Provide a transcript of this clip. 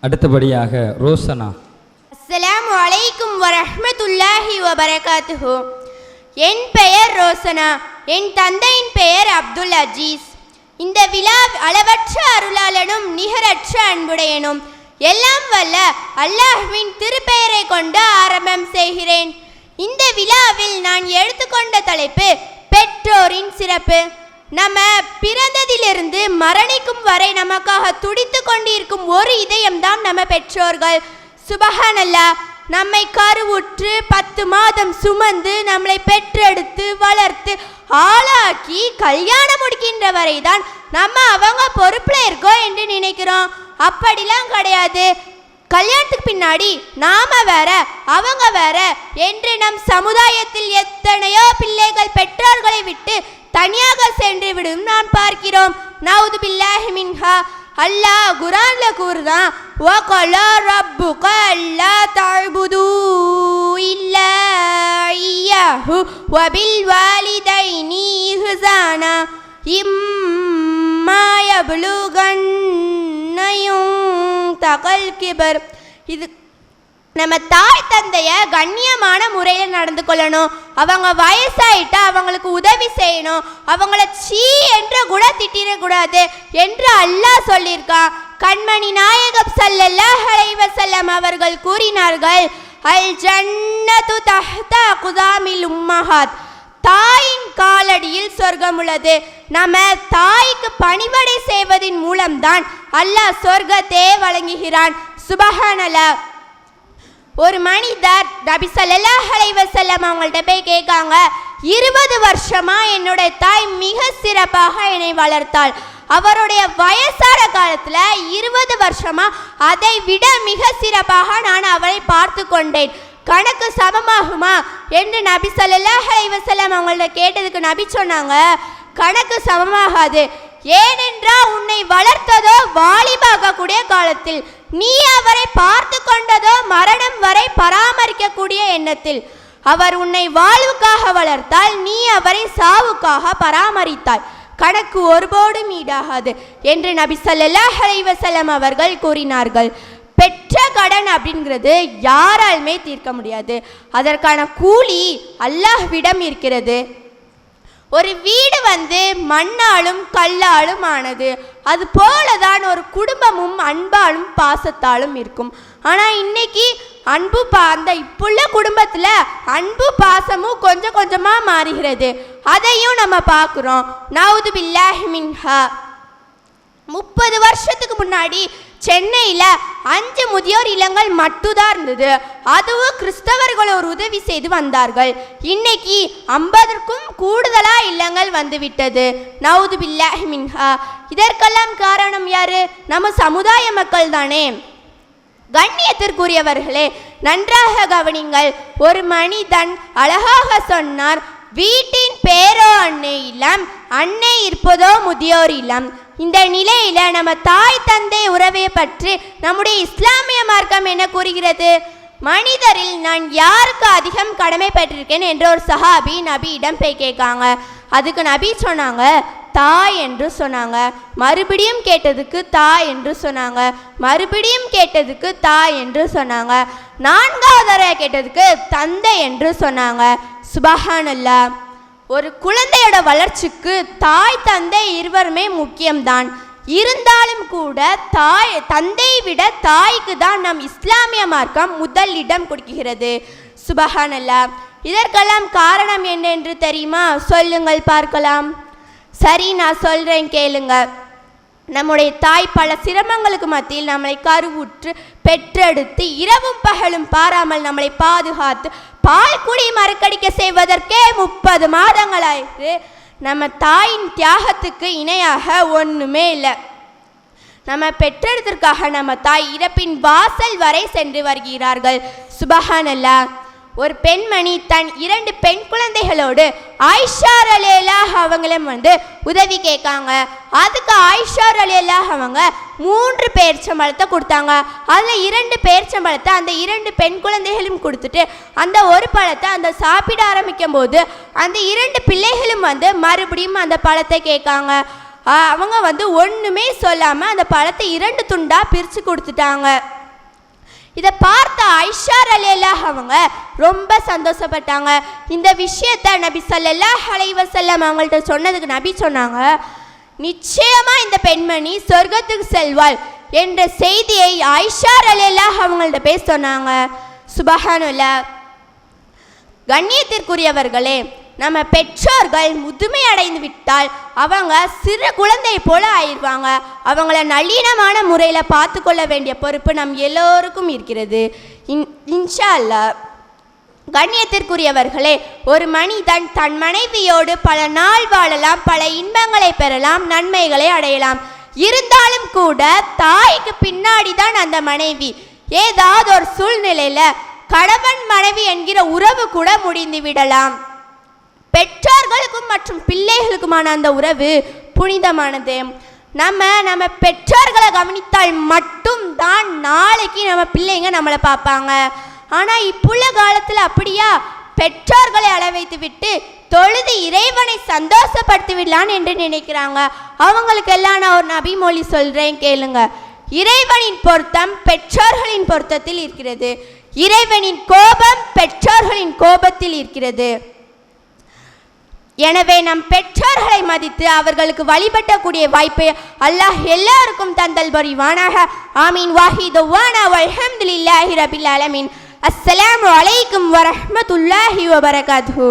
அடுத்தபடியாக ரோசனா. அஸ்ஸலாமு அலைக்கும் வரஹமத்துல்லாஹி வபரகாத்துஹு. என் பெயர் ரோசனா. என் தந்தையின் பெயர் அப்துல் அஜீஸ். இந்த விழா அளவற்ற அருளாளனும் நிகரற்ற அன்புடையனும். எல்லாம் வல்ல அல்லாஹ்வின் திருப்பெயரை கொண்டு ஆரம்பம் செய்கிறேன். இந்த விழாவில் நான் எடுத்துக்கொண்ட தலைப்பு பெற்றோரின் சிறப்பு. நம்ம பிறந்ததிலிருந்து மரணிக்கும் வரை நமக்காக துடித்து கொண்டிருக்கும் ஒரு இதயம்தான் நம்ம பெற்றோர்கள். சுபஹானல்லா நம்மை கருவுற்று பத்து மாதம் சுமந்து நம்மளை பெற்றெடுத்து வளர்த்து ஆளாக்கி கல்யாணம் முடிக்கின்ற வரைதான் நம்ம அவங்க பொறுப்பில் இருக்கோம் என்று நினைக்கிறோம். அப்படிலாம் கிடையாது. கல்யாணத்துக்கு பின்னாடி நாம வேற அவங்க வேற என்று நம் சமுதாயத்தில் எத்தனையோ பிள்ளைகள் பெற்றோர்களை விட்டு தனியாக சென்று விடும் நான் பார்க்கிறோம். நவுது பில்லாஹி மின்ஹா. அல்லாஹ் குரான்ல கூறுதான் வகலா ரப்புக அல்லா தஅபுது இல்லா இய்யாஹு வபில் வாலிதைனி இஹ்சானா. இம்மா யப்லுகன்னையும் தகல் கிபர். இது நம்ம தாய் தந்தைய கண்ணியமான முறையில் நடந்து கொள்ளணும். அவங்க வயசாயிட்டா அவங்களுக்கு உதவி செய்யணும். அவங்கள சீ என்று கூட திட்டிடக்கூடாது என்று அல்லாஹ் சொல்லியிருக்கான் கண்மணி நாயகம் ஸல்லல்லாஹு அலைஹி அவர்கள் கூறினார்கள் அல் ஜன்னது தஹ்தா குதாமில் உம்மஹாத். தாயின் காலடியில் சொர்க்கம் உள்ளது. நம்ம தாய்க்கு பணிவடை செய்வதின் மூலம்தான் அல்லாஹ் சொர்க்கத்தை வழங்குகிறான். சுபஹானலா ஒரு மனிதர் நபி சல்லாஹ் அலைவசல்லம் அவங்கள்ட்ட போய் கேட்காங்க இருபது வருஷமா என்னுடைய தாய் மிக சிறப்பாக என்னை வளர்த்தாள். அவருடைய வயசான காலத்துல இருபது வருஷமா அதை விட மிக சிறப்பாக நான் அவளை பார்த்து கொண்டேன். கணக்கு சமமாகுமா என்று நபி ஸல்லல்லாஹு அலைவசல்லம் அவங்கள்ட்ட கேட்டதுக்கு நபி சொன்னாங்க கணக்கு சமமாகாது. ஏனென்றால் உன்னை வளர்த்ததோ வாலிபாக்கக்கூடிய காலத்தில் நீ அவரை பார்த்து கொண்டதோ மர பராமரிக்கக்கூடிய எண்ணத்தில் அவர் உன்னை வாழ்வுக்காக வளர்த்தால் நீ அவரை சாவுக்காக பராமரித்தாய். கணக்கு ஒருபோடும் ஈடாகாது என்று நபி ஸல்லல்லாஹு அலைஹி அவர்கள் கூறினார்கள். பெற்ற கடன் அப்படிங்கிறது யாராலுமே தீர்க்க முடியாது. அதற்கான கூலி அல்லாஹ்விடம் இருக்கிறது. ஒரு வீடு வந்து மண்ணாலும் கல்லாலும் ஆனது அது போலதான் ஒரு குடும்பமும் அன்பாலும் பாசத்தாலும் இருக்கும். ஆனால் இன்னைக்கு அன்பு பா அந்த இப்புள்ள குடும்பத்தில் அன்பு பாசமும் கொஞ்சம் கொஞ்சமாக மாறுகிறது. அதையும் நம்ம பார்க்குறோம். நவுது பில்லாஹிமின்ஹா முப்பது வருஷத்துக்கு முன்னாடி சென்னையில் அஞ்சு முதியோர் இல்லங்கள் மட்டும்தான் இருந்தது. அதுவும் கிறிஸ்தவர்கள் ஒரு உதவி செய்து வந்தார்கள். இன்னைக்கு ஐம்பதற்கும் கூடுதலாக இல்லங்கள் வந்துவிட்டது நவுது பில்லாஹி மின்ஹா. இதற்கெல்லாம் காரணம் யாரு? நம்ம சமுதாய மக்கள் தானே. கண்ணியத்திற்குரியவர்களே நன்றாக கவனிங்கள். ஒரு மனிதன் அழகாக சொன்னார் வீட்டின் பேரோ அன்னை இல்லம் அன்னை இருப்பதோ முதியோர் இல்லம். இந்த நிலையில நம்ம தாய் தந்தை உறவை பற்றி நம்முடைய இஸ்லாமிய மார்க்கம் என்ன கூறுகிறது? மனிதரில் நான் யாருக்கு அதிகம் கடமைப்பட்டிருக்கேன் என்ற ஒரு சஹாபி நபியிடம் போய் கேட்காங்க. அதுக்கு நபி சொன்னாங்க தாய் என்று சொன்னாங்க. மறுபடியும் கேட்டதுக்கு தாய் என்று சொன்னாங்க. மறுபடியும் கேட்டதுக்கு தாய் என்று சொன்னாங்க. நான்காவது கேட்டதுக்கு தந்தை என்று சொன்னாங்க. சுபஹானல்லா. ஒரு குழந்தையோட வளர்ச்சிக்கு தாய் தந்தை இருவருமே முக்கியம்தான். இருந்தாலும் கூட தாய் தந்தையை விட தாய்க்கு தான் நம் இஸ்லாமிய மார்க்கம் முதல் இடம் கொடுக்கிறது. சுபஹானல்லா. இதற்கெல்லாம் காரணம் என்னென்று தெரியுமா? சொல்லுங்கள் பார்க்கலாம். சரி நான் சொல்கிறேன் கேளுங்க. நம்முடைய தாய் பல சிரமங்களுக்கு மத்தியில் நம்மளை கருவுற்று பெற்றெடுத்து இரவும் பகலும் பாராமல் நம்மளை பாதுகாத்து பால் குடி மறுக்கடிக்க செய்வதற்கே முப்பது மாதங்களாயிற்று. நம்ம தாயின் தியாகத்துக்கு இணையாக ஒன்றுமே இல்லை. நம்ம பெற்றெடுத்திற்காக நம்ம தாய் இறப்பின் வாசல் வரை சென்று வருகிறார்கள். சுபஹானல்லா. ஒரு பெண்மணி தன் இரண்டு பெண் குழந்தைகளோடு ஆயிஷா அலேலா அவங்களும் வந்து உதவி கேட்காங்க. அதுக்கு ஆயிஷா அலேலா அவங்க மூன்று பேர்ச்சம்பழத்தை கொடுத்தாங்க. அதில் இரண்டு பேர்ச்சம்பழத்தை அந்த இரண்டு பெண் குழந்தைகளும் கொடுத்துட்டு அந்த ஒரு பழத்தை அந்த சாப்பிட ஆரம்பிக்கும் போது அந்த இரண்டு பிள்ளைகளும் வந்து மறுபடியும் அந்த பழத்தை கேட்காங்க. அவங்க வந்து ஒன்றுமே சொல்லாமல் அந்த பழத்தை இரண்டு துண்டாக பிரித்து கொடுத்துட்டாங்க. இதை பார்த்த ஐஷார் அலியல்லாஹ் அவங்க ரொம்ப சந்தோஷப்பட்டாங்க. இந்த விஷயத்த நபி ஸல்லல்லாஹு அலைவசல்லம் அவங்கள்ட்ட சொன்னதுக்கு நபி சொன்னாங்க நிச்சயமா இந்த பெண்மணி சொர்க்கத்துக்கு செல்வாள் என்ற செய்தியை ஐஷார் அலியல்லாஹ் அவங்கள்ட்ட பேச சொன்னாங்க. சுபஹானுல்லாஹ் கண்ணியத்திற்குரியவர்களே நம்ம பெற்றோர்கள் முதுமை அடைந்து விட்டால் அவங்க சிறு குழந்தை போல ஆயிடுவாங்க. அவங்கள நளினமான முறையில் பார்த்து கொள்ள வேண்டிய பொறுப்பு நம் எல்லோருக்கும் இருக்கிறது. இன் இன்ஷா அல்லாஹ் கண்ணியத்திற்குரியவர்களே ஒரு மனிதன் தன் மனைவியோடு பல நாள் வாழலாம் பல இன்பங்களை பெறலாம் நன்மைகளை அடையலாம். இருந்தாலும் கூட தாய்க்கு பின்னாடி தான் அந்த மனைவி. ஏதாவது ஒரு சூழ்நிலையில் கணவன் மனைவி என்கிற உறவு கூட முடிந்து விடலாம். பெற்றோர்களுக்கும் மற்றும் பிள்ளைகளுக்குமான அந்த உறவு புனிதமானது. நம்ம நம்ம பெற்றோர்களை கவனித்தால் மட்டும்தான் நாளைக்கு நம்ம பிள்ளைங்க நம்மளை பார்ப்பாங்க. ஆனால் இப்புள்ள காலத்தில் அப்படியா? பெற்றோர்களை அளவைத்து விட்டு தொழுது இறைவனை சந்தோஷப்படுத்தி விடலான்னு என்று நினைக்கிறாங்க. அவங்களுக்கெல்லாம் நான் ஒரு நபிமொழி சொல்கிறேன் கேளுங்க. இறைவனின் பொருத்தம் பெற்றோர்களின் பொருத்தத்தில் இருக்கிறது. இறைவனின் கோபம் பெற்றோர்களின் கோபத்தில் இருக்கிறது. எனவே நம் பெற்றோர்களை மதித்து அவர்களுக்கு வழிபட்டக்கூடிய வாய்ப்பை அல்லாஹ் எல்லாருக்கும் தந்தல் புரிவானாக. ஆமீன். வாஹிது வானா வல்ஹம்துலில்லாஹி ரபில் அலமீன் அஸ்ஸலாமு அலைக்கும் வரஹ்மத்துல்லாஹி வபரகாத்துஹு.